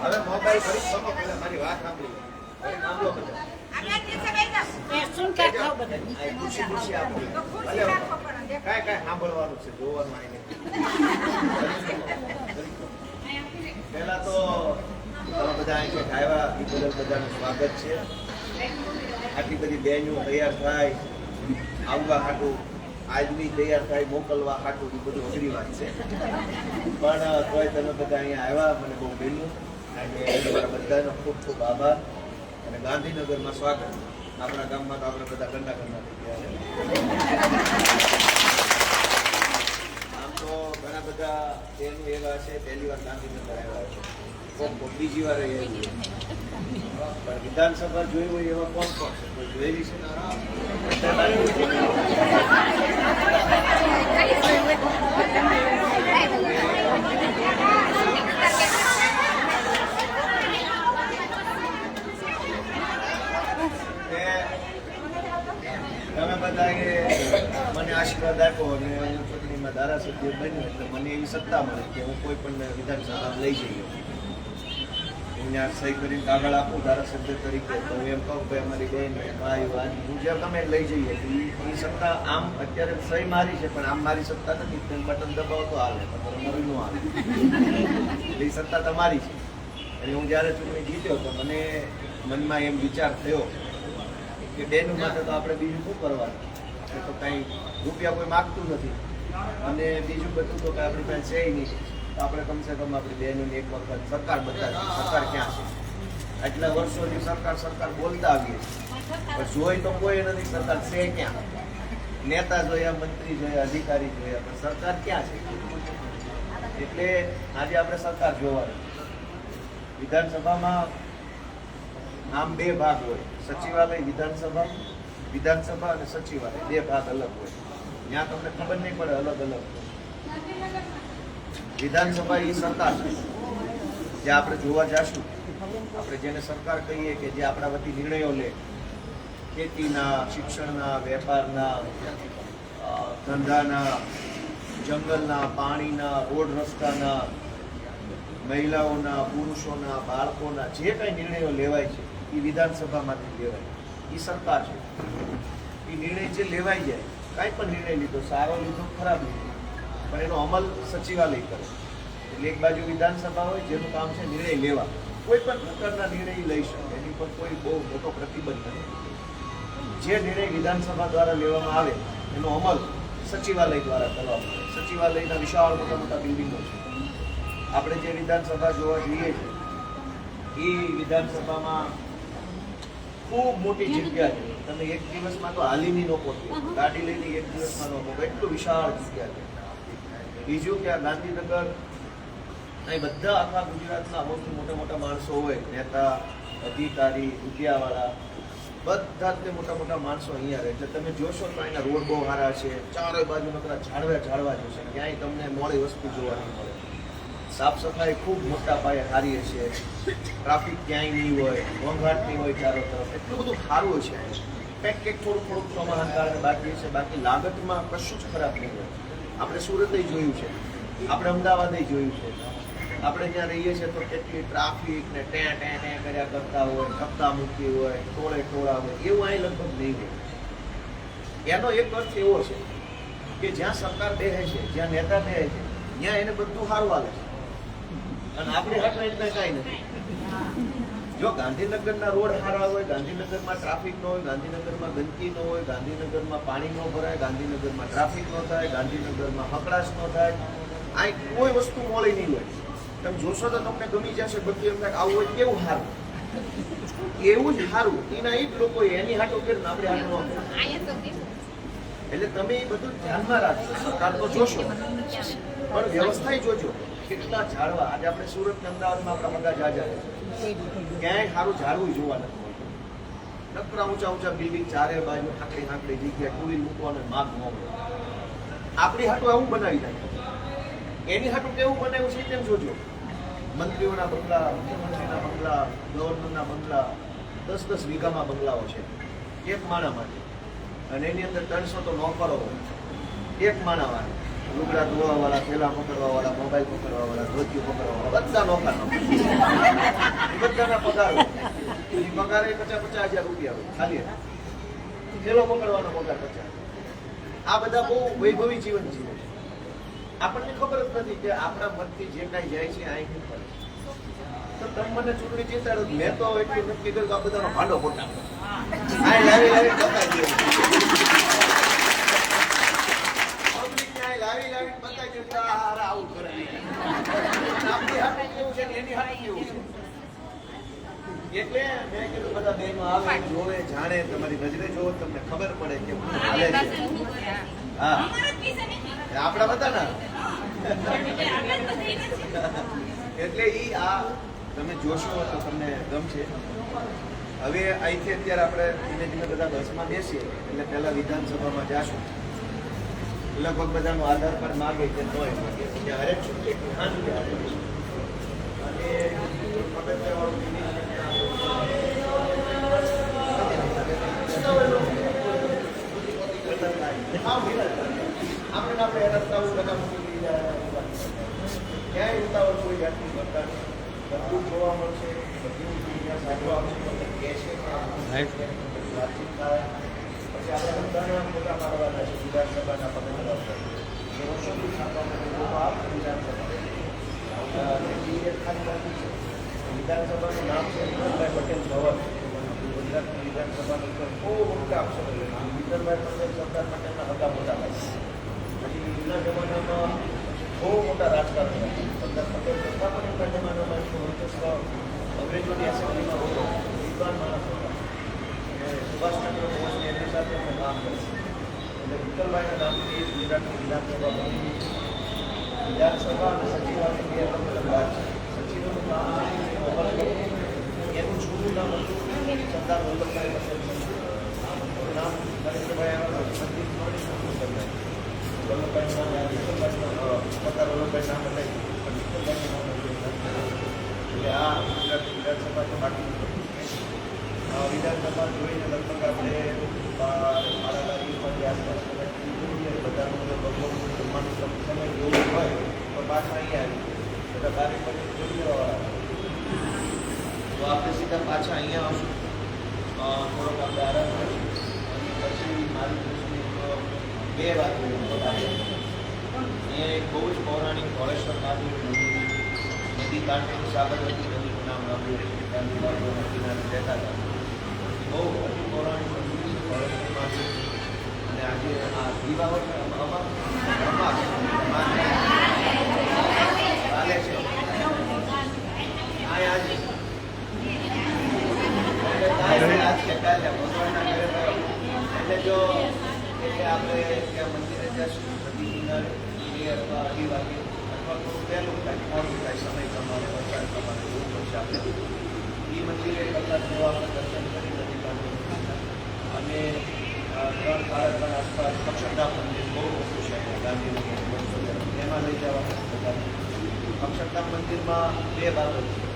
હવે મોબાઈલ ફરી મારી વાત સાંભળી અરે સાંભળો બધા કાય કાય સાંભળવાનું છે જોવાનું આવીને પેલા તો બધા અહીં આવ્યા એ બદલ બધાનું સ્વાગત છે આટલી બધી બહેનો તૈયાર થાય આવવા હાટું આદમી તૈયાર થાય, મોકલવા ખાટું એ બધું અઘરી વાત છે. પણ તોય તમે બધા અહીંયા આવ્યા, મને બહુ ગમ્યું અને તમારા બધાનો ખૂબ ખૂબ આભાર. અને ગાંધીનગરમાં સ્વાગત. આપણા ગામમાં તો આપણે બધા ગંડા ગંડા થઈ ગયા આમ તો ઘણા બધા બહેનો એવા છે, પહેલી વાર ગાંધીનગર આવ્યા છે. બીજી વાર વિધાનસભા જોઈ હોય એવા કોણ કોણ છે કોઈ જોયેલી છે કે તમે બધાએ મને આશીર્વાદ આપ્યો અને હું ચૂંટણીમાં ધારાસભ્ય બન્યો એટલે મને એવી સત્તા મળે કે હું કોઈ પણ વિધાનસભામાં લઈ જઈએ અહીંયા સહી કરીને કાગળ આપો, ધારાસભ્ય તરીકે તો હું એમ કહું કે અમારી બેન ભાઈ વાની ગુજરાત અમે લઈ જઈએ. ઈ સત્તા આમ અત્યારે સહી મારી છે, પણ આમ મારી સત્તા નથી. તમે બટન દબાવો તો હાલે, તમારે મારું ન હાલે. ઈ સત્તા તમારી છે. એટલે હું જ્યારે ચૂંટણી જીત્યો તો મને મનમાં એમ વિચાર થયો કે બેનું માટે તો આપણે બીજું શું કરવાનું? તો કાંઈ રૂપિયા કોઈ માગતું નથી. અને બીજું બધું તો કાંઈ આપણી પાસે છે નહીં. તો આપણે કમસે કમ આપણી બહેનોની એક વખત સરકાર બતાવી સરકાર ક્યાં છે? આટલા વર્ષોથી સરકાર સરકાર બોલતા આવીએ પણ જોઈ તો કોઈ નથી, સરકાર છે ક્યાં? નેતા જોયા, મંત્રી જોયા, અધિકારી જોયા, પણ સરકાર ક્યાં છે? એટલે આજે આપણે સરકાર જોવાની વિધાનસભામાં આમ બે ભાગ હોય. સચિવાલય, વિધાનસભા વિધાનસભા અને સચિવાલય. બે ભાગ અલગ હોય. ત્યાં તમને ખબર નહીં પડે, અલગ અલગ વિધાનસભા એ સરકાર જે આપણે જોવા જશું, આપણે જેને સરકાર કહીએ કે જે આપણા વતી નિર્ણયો લે, ખેતીના, શિક્ષણના, વેપારના ધંધાના, જંગલના, પાણીના, રોડ રસ્તાના, મહિલાઓના, પુરુષોના, બાળકોના, જે કાંઈ નિર્ણયો લેવાય છે, એ વિધાનસભામાંથી લેવાય. એ સરકાર છે. એ નિર્ણય જે લેવાય જાય, કાંઈ પણ નિર્ણય લીધો, સારો લીધો, ખરાબ લીધો પણ એનો અમલ સચિવાલય કરે. એટલે એક બાજુ વિધાનસભા હોય જેનું કામ છે નિર્ણય લેવા. કોઈ પણ પ્રકારના નિર્ણય લઈ શકે એની પર કોઈ બહુ મોટો પ્રતિબંધ નથી. જે નિર્ણય વિધાનસભા દ્વારા લેવામાં આવે એનો અમલ સચિવાલય દ્વારા કરવામાં આવે. સચિવાલયના વિશાળ મોટા મોટા બિલ્ડિંગો છે. આપણે જે વિધાનસભા જોવા જઈએ છીએ એ વિધાનસભામાં ખૂબ મોટી જગ્યા છે. તમે એક દિવસમાં તો હાલીની નો પહોંચો. ગાડી લઈને એક દિવસમાં નો પહોંચો એટલું વિશાળ જગ્યા છે. બીજું કે આ ગાંધીનગર, અહીં બધા આખા ગુજરાતના મોસ્ટ મોટા મોટા માણસો હોય, નેતા, અધિકારી, રૂપિયાવાળા, બધા જ મોટા મોટા માણસો અહીંયા રહે એટલે તમે જોશો તો અહીંના રોડ બહુ સારા છે, ચારે બાજુ નકરા ઝાડવા ઝાડવા જોશે ક્યાંય તમને મોડી વસ્તુ જોવા નહીં મળે. સાફ સફાઈ ખૂબ મોટા પાયે સારી છે. ટ્રાફિક ક્યાંય નહીં હોય, ઘોંઘાટ નહીં હોય ચારો તરફ. એટલું બધું સારું છે. કંઈક કંઈક થોડુંક થોડુંક ચોમાસાના કારણે બાકી છે, બાકી લાગતમાં કશું જ ખરાબ નહીં હોય. આપણે સુરતે જોયું છે. આપણે અમદાવાદે જોયું છે. આપણે જ્યાં રહીએ છીએ તો કેટલી ટ્રાફિક ને ટે ટે ટે કર્યા કરતા હોય, ધક્કા મૂકી હોય, ટોળે ટોળા હોય, એવું અહીં લગભગ નહીં હોય. એનો એક અર્થ એવો છે કે જ્યાં સરકાર બેસે છે, જ્યાં નેતા બેસે છે, ત્યાં એને બધું સારું હાલે છે. અને આપણે એટલે કાંઈ નથી. જો ગાંધીનગરના રોડ સારા હોય ગાંધીનગરમાં ટ્રાફિક ન હોય ગાંધીનગરમાં ગંદકી ન હોય ગાંધીનગરમાં પાણી ન ભરાય ગાંધીનગરમાં ટ્રાફિક ન થાય ગાંધીનગરમાં હકડાશ ન થાય આ કોઈ વસ્તુ મળી નહીં હોય. તમે જોશો તો તમને ગમી જશે બધી એમ આવું હોય કેવું સારું એવું જ સારું એના એ જ લોકો એની હાટો કે આપણે હાટો એટલે તમે એ બધું ધ્યાનમાં રાખજો. સરકાર તો જોશો પણ વ્યવસ્થા જોજો. કેટલા ઝાડવા? આજે આપણે સુરત અમદાવાદમાં આપણા બધા છે. ક્યાંય સારું ઝાડવું જોવા નથી મળતું. નકરા ઊંચા ઊંચા બિલ્ડિંગ ચારે બાજુ હાંકડી હાંકડી જગ્યા ટુરી મૂકવાનો માર્ગ ન આપણી હાટું આવું બનાવી નાખ્યું એની હાટું કેવું બનાવ્યું છે તેમ જોજો? મંત્રીઓના બંગલા, મુખ્યમંત્રીના બંગલા, ગવર્નરના બંગલા, દસ દસ વીઘામાં બંગલાઓ છે. એક માણા માટે અને એની અંદર ત્રણસો તો નોકરો હોય. એક માણા માટે લુગડા ધોવાવાળા, થેલા પકડવાવાળા, મોબાઈલ પકડવાવાળા ધોતિયું પકડવાવાળા, બધા નોકર બધાના પગાર પગાર એ પચાસ પચાસ હજાર રૂપિયા હોય, ખાલી થેલો પકડવાનો પગાર પચાસ. આ બધા બહુ વૈભવી જીવન જીવે છે. આપણને ખબર જ નથી કે આપણા મનથી જે કાંઈ જાય છે આ શું છે. તો તમે ચૂંટણી જીતાડો, મેં તો એટલું નક્કી કર્યું કે આ બધાનો ભાંડો મોટા દે પબ્લિકને આ લાવી લાવી બતાવી દે કે આ હારા આવું કરે આપણી હાથે કેવું છે ને એની હાથે કેવું છે એટલે મેં કીધું બધા બહેનો આવે જોવે જાણે તમારી નજરે જોવો તમને ખબર પડે કે શું હાલે છે. હા. જ. આપણા જ બધી નથી. એટલે ઈ આ તમે જોશો તો તમને ગમશે. હવે અહીંથી અત્યારે આપણે ધીમે ધીમે બધા બસમાં બેસીએ એટલે પહેલા વિધાનસભામાં જાશું. લગભગ બધાનો આધાર કાર્ડ માગે કે નો એટલે હરેક છૂટકે ખાંડ આપે અને પગથિયાવાળું આપણે આપણે બધા ક્યાંય ઉતાવળ કોઈ જાતની કરતા. બધું જોવા મળશે બધું ત્યાં સાંભળવા આવશે કહે છે વાતચીત થાય પછી આપણે બધાના ફોટા પાડવાના છે વિધાનસભાના પગથિયા ઉપર એ વર્ષોથી છાપવા માટે લોકો આપશે વિધાનસભા વિધાનસભાનું નામ છે વિઠ્ઠલભાઈ પટેલ ભવન ગુજરાતની વિધાનસભાની ઉપર બહુ મોટા અક્ષરો. વિઠ્ઠલભાઈ પટેલ સરદાર પટેલના હતા મોટા ભાઈ પછી જમાનામાં બહુ મોટા રાજકારણ સરદાર એમના જમાનામાં એટલું અંગ્રેજોની એસેમ્બલીમાં હતો. વિદ્વાન માણસ હતા. અને સુભાષચંદ્ર એમની સાથે અમે કામ કર્યું એટલે વિઠ્ઠલભાઈના નામથી ગુજરાતની વિધાનસભા વિધાનસભા અને સચિવાલય બે અલગ અલગ વાત છે. સચિવનું કરવું. એનું જૂનું નામ હતું સરદાર વલ્લભભાઈ પટેલ સંસ્થા. નામ નરેન્દ્રભાઈ આવ્યા સંદીપ જોડી વલ્લભભાઈ વલ્લભભાઈનું નામ વિઠ્ઠલભાઈનું, અ, સરદાર વલ્લભભાઈ નામ બતાવી પણ વિઠ્ઠલભાઈનું નામ નથી. એટલે આ ગુજરાત વિધાનસભા તો બાકી આ વિધાનસભા જોઈને લગભગ આપણે આડાલાગીમાંથી આસપાસ કદાચ જોઈએ બધાનું જો ભગવાનનું જમવાનું સમ- સમય જેવું હોય તો પાછા અહીંયા આવી બધા કાર્યક્રમ જોઈ લેવાના તો આપણે સીધા પાછા અહીંયા આવશું અ, થોડોક આપણે આરામ કરીશું અને પછી મારી દૃષ્ટિએ તો બે વાતો એ એક બહુ જ પૌરાણિક ધોળેશ્વર મહાદેવનું મંદિર છે. નદી કાંઠે સાબરમતી નદીનું નામ સાંભળ્યું છે ત્યાંથી બાજુના કિનારે રહેતા હતા બહુ અતિ પૌરાણિક મંદિર છે ધોળેશ્વર મહાદેવ અને આજે આ દીવાવટ અમાસ અમાસ ચાલે છે આ આજે એટલે કાંઈ નહીં, આજ કે કાલે ભગવાનના ઘરે ગયો. એટલે જો એટલે આપણે ત્યાં મંદિરે જશું નદી કિનારે એ અથવા અઢી વાગે અથવા થોડું વહેલું થાય મોડું થાય સમય પ્રમાણે વરસાદ પ્રમાણે એવું પડશે આપણે એ મંદિરે કલાક જેવા આપણે દર્શન કરી નદી કાંઠે અને અ, ત્રણ મંદિર બહુ મોટું છે ગાંધીનગર એમાં લઈ જવા અક્ષરધામ મંદિરમાં બે બાબત છે.